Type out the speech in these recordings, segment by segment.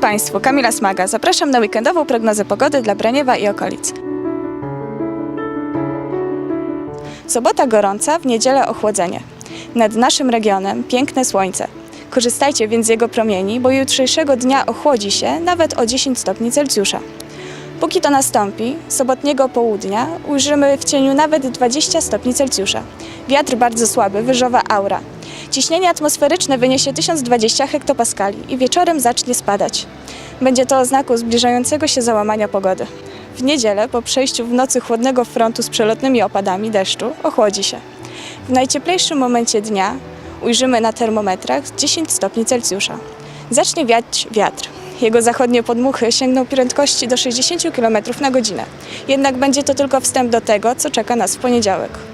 Państwu, Kamila Smaga. Zapraszam na weekendową prognozę pogody dla Braniewa i okolic. Sobota gorąca, w niedzielę ochłodzenie. Nad naszym regionem piękne słońce. Korzystajcie więc z jego promieni, bo jutrzejszego dnia ochłodzi się nawet o 10 stopni Celsjusza. Póki to nastąpi, sobotniego południa ujrzymy w cieniu nawet 20 stopni Celsjusza. Wiatr bardzo słaby, wyżowa aura. Ciśnienie atmosferyczne wyniesie 1020 hektopaskali i wieczorem zacznie spadać. Będzie to oznaką zbliżającego się załamania pogody. W niedzielę, po przejściu w nocy chłodnego frontu z przelotnymi opadami deszczu, ochłodzi się. W najcieplejszym momencie dnia ujrzymy na termometrach 10 stopni Celsjusza. Zacznie wiać wiatr. Jego zachodnie podmuchy sięgną prędkości do 60 km na godzinę. Jednak będzie to tylko wstęp do tego, co czeka nas w poniedziałek.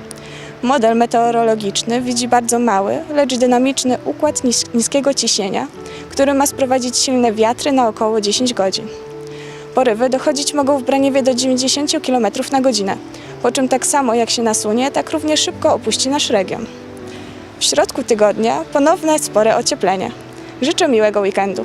Model meteorologiczny widzi bardzo mały, lecz dynamiczny układ nis- niskiego ciśnienia, który ma sprowadzić silne wiatry na około 10 godzin. Porywy dochodzić mogą w Braniewie do 90 km na godzinę, po czym tak samo jak się nasunie, tak równie szybko opuści nasz region. W środku tygodnia ponowne spore ocieplenie. Życzę miłego weekendu.